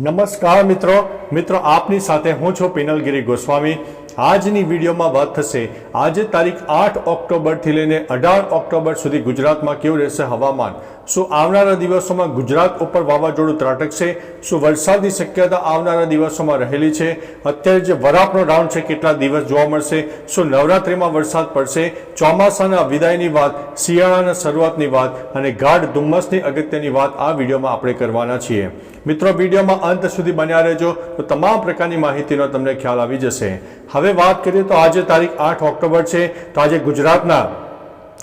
નમસ્કાર મિત્રો. મિત્રો આપની સાથે હું છું પિનલગીરી ગોસ્વામી. આજની વિડીયોમાં વાત થશે, આજે તારીખ આઠ ઓક્ટોબરથી લઈને અઢાર ઓક્ટોબર સુધી ગુજરાતમાં કેવું રહેશે હવામાન? શું આવનારા દિવસોમાં ગુજરાત ઉપર વાવાઝોડું ત્રાટકશે? શું વરસાદની શક્યતા આવનારા દિવસોમાં રહેલી છે? અત્યારે જે વરાપનો રાઉન્ડ છે, કેટલા દિવસ જોવા મળશે? શું નવરાત્રિમાં વરસાદ પડશે? ચોમાસાના વિદાયની વાત, શિયાળાના શરૂઆતની વાત અને ગાઢ ધુમ્મસની અગત્યની વાત આ વિડીયોમાં આપણે કરવાના છીએ. મિત્રો, વિડીયોમાં અંત સુધી બન્યા રહેજો. તો તમામ પ્રકારની માહિતીનો તમને ખ્યાલ આવી જશે. હવે વાત કરીએ તો આજે તારીખ આઠ ઓક્ટોબર છે. તો આજે ગુજરાતના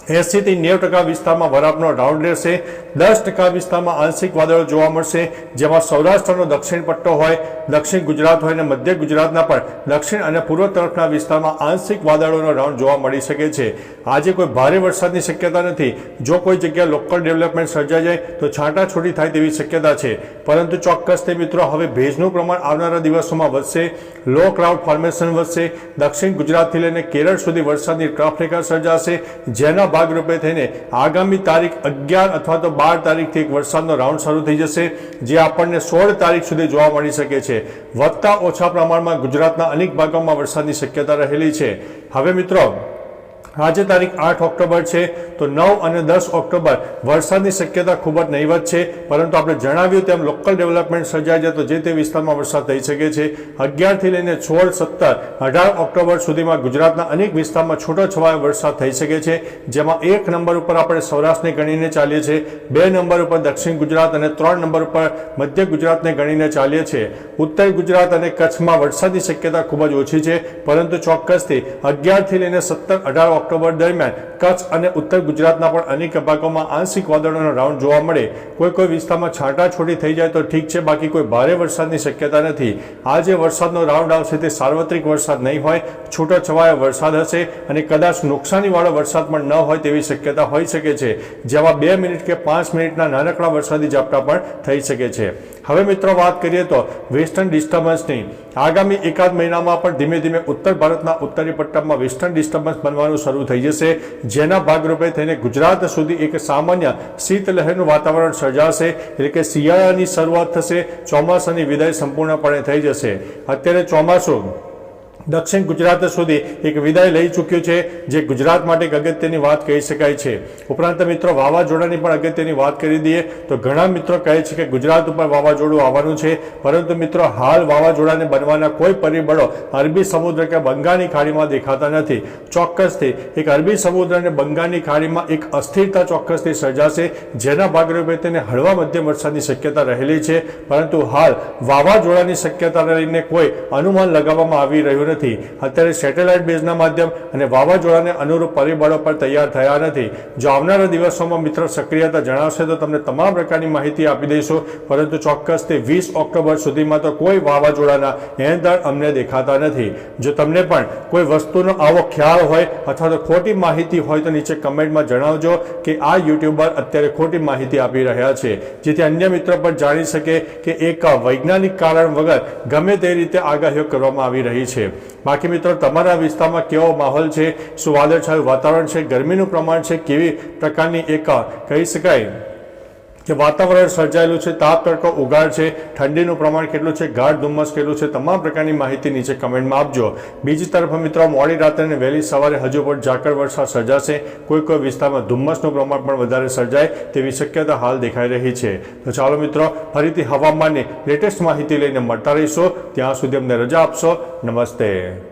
એંસીથી નેવ ટકા વિસ્તારમાં વરાપનો રાઉન્ડ રહેશે. દસ ટકા વિસ્તારમાં આંશિક વાદળો જોવા મળશે, જેમાં સૌરાષ્ટ્રનો દક્ષિણ પટ્ટો હોય, દક્ષિણ ગુજરાત હોય અને મધ્ય ગુજરાતના પણ દક્ષિણ અને પૂર્વ તરફના વિસ્તારમાં આંશિક વાદળોનો રાઉન્ડ જોવા મળી શકે છે. આજે કોઈ ભારે વરસાદની શક્યતા નથી. જો કોઈ જગ્યાએ લોકલ ડેવલપમેન્ટ સર્જાઈ જાય, તો છાંટાછૂટી થાય તેવી શક્યતા છે. પરંતુ ચોક્કસ તે મિત્રો, હવે ભેજનું પ્રમાણ આવનારા દિવસોમાં વધશે, લો ક્લાઉડ ફોર્મેશન વધશે, દક્ષિણ ગુજરાતથી લઈને કેરળ સુધી વરસાદની ટ્રફ રેખા સર્જાશે, જેના ભાગરૂપે થઈને આગામી તારીખ અગિયાર અથવા તો બાર તારીખથી એક વરસાદનો રાઉન્ડ શરૂ થઈ જશે, જે આપણને સોળ તારીખ સુધી જોવા મળી શકે છે. વધતા ઓછા પ્રમાણમાં ગુજરાતના અનેક ભાગોમાં વરસાદની શક્યતા રહેલી છે. હવે મિત્રો આજે તારીખ આઠ ઓક્ટોબર છે, તો નવ અને દસ ઓક્ટોબર વરસાદની શક્યતા ખૂબ જ નહીવત છે, પરંતુ આપણે જણાવ્યું તેમ લોકલ ડેવલપમેન્ટ સર્જાય છે તો જે તે વિસ્તારમાં વરસાદ થઈ શકે છે. અગિયારથી લઈને સોળ, સત્તર, અઢાર ઓક્ટોબર સુધીમાં ગુજરાતના અનેક વિસ્તારમાં છૂટોછવાયો વરસાદ થઈ શકે છે, જેમાં એક નંબર ઉપર આપણે સૌરાષ્ટ્રને ગણીને ચાલીએ છીએ, બે નંબર ઉપર દક્ષિણ ગુજરાત અને ત્રણ નંબર ઉપર મધ્ય ગુજરાતને ગણીને ચાલીએ છીએ. ઉત્તર ગુજરાત અને કચ્છમાં વરસાદની શક્યતા ખૂબ જ ઓછી છે, પરંતુ ચોક્કસથી અગિયારથી લઈને સત્તર, અઢાર ઓક્ટોબર દરમિયાન કચ્છ અને ઉત્તર ગુજરાતના પણ અનેક ભાગોમાં આંશિક વાદળોનો રાઉન્ડ જોવા મળે. કોઈ કોઈ વિસ્તારમાં છાંટાછોડી થઈ જાય તો ઠીક છે, બાકી કોઈ ભારે વરસાદની શક્યતા નથી. આ જે વરસાદનો રાઉન્ડ આવશે તે સાર્વત્રિક વરસાદ નહીં હોય, છૂટોછવાયો વરસાદ હશે અને કદાચ નુકસાનીવાળો વરસાદ પણ ન હોય તેવી શક્યતા હોઈ શકે છે. જેમાં બે મિનિટ કે પાંચ મિનિટના નાનકડા વરસાદી ઝાપટા પણ થઈ શકે છે. હવે મિત્રો વાત કરીએ તો વેસ્ટર્ન ડિસ્ટર્બન્સની. આગામી એકાદ મહિનામાં પણ ધીમે ધીમે ઉત્તર ભારતના ઉત્તરી પટ્ટામાં વેસ્ટર્ન ડિસ્ટર્બન્સ બનવાનું થઈ જશે. જેના ભાગરૂપે થઈને ગુજરાત સુધી એક સામાન્ય શીતલહેરનું વાતાવરણ સર્જાશે. એટલે કે શિયાળાની શરૂઆત થશે. ચોમાસાની વિદાય સંપૂર્ણપણે થઈ જશે. અત્યારે ચોમાસું દક્ષિણ ગુજરાત સુધી એક વિદાય લઈ ચૂક્યું છે, જે ગુજરાત માટે એક અગત્યની વાત કહી શકાય છે. ઉપરાંત મિત્રો, વાવાઝોડાની પણ અગત્યની વાત કરી દઈએ, તો ઘણા મિત્રો કહે છે કે ગુજરાત ઉપર વાવાઝોડું આવવાનું છે. પરંતુ મિત્રો, હાલ વાવાઝોડાને બનવાના કોઈ પરિબળો અરબી સમુદ્ર કે બંગાળની ખાડીમાં દેખાતા નથી. ચોક્કસથી એક અરબી સમુદ્ર અને બંગાળની ખાડીમાં એક અસ્થિરતા ચોક્કસથી સર્જાશે, જેના ભાગરૂપે તેને હળવા મધ્યમ વરસાદની શક્યતા રહેલી છે. પરંતુ હાલ વાવાઝોડાની શક્યતાને લઈને કોઈ અનુમાન લગાવવામાં આવી રહ્યું નથી. અત્યારે સેટેલાઇટ બેઝના માધ્યમ અને વાવાઝોડાને અનુરૂપ પરિબળો પણ તૈયાર થયા નથી. જો આવનારા દિવસોમાં મિત્ર સક્રિયતા જણાવશે તો તમને તમામ પ્રકારની માહિતી આપી દઈશું. પરંતુ ચોક્કસ તે વીસ ઓક્ટોબર સુધીમાં તો કોઈ વાવાઝોડાના એંધણ અમને દેખાતા નથી. જો તમને પણ કોઈ વસ્તુનો આવો ખ્યાલ હોય અથવા તો ખોટી માહિતી હોય તો નીચે કમેન્ટમાં જણાવજો કે આ યુટ્યુબર અત્યારે ખોટી માહિતી આપી રહ્યા છે. જેથી અન્ય મિત્રો પણ જાણી શકે કે એક વૈજ્ઞાનિક કારણ વગર ગમે તે રીતે આગાહીઓ કરવામાં આવી રહી છે. બાકી મિત્રો, તમારા વિસ્તારમાં કેવો માહોલ છે? શું વાદળછાયું વાતાવરણ છે? ગરમીનું પ્રમાણ છે? કેવી પ્રકારની એક, કહી શકાય કે વાતાવરણ સર્જાયેલું છે, તાપ તડકો ઉગાડ છે, ઠંડીનું પ્રમાણ કેટલું છે, ગાઢ ધુમ્મસ કેટલું છે, તમામ પ્રકારની માહિતી નીચે કમેન્ટમાં આપજો. બીજી તરફ મિત્રો, મોડી રાત્રે અને વહેલી સવારે હજુ પણ ઝાકળ વરસાદ સર્જાશે. કોઈ કોઈ વિસ્તારમાં ધુમ્મસનું પ્રમાણ પણ વધારે સર્જાય તેવી શક્યતા હાલ દેખાઈ રહી છે. તો ચાલો મિત્રો, ફરીથી હવામાનની લેટેસ્ટ માહિતી લઈને મળતા રહીશો. ત્યાં સુધી અમને રજા આપશો. નમસ્તે.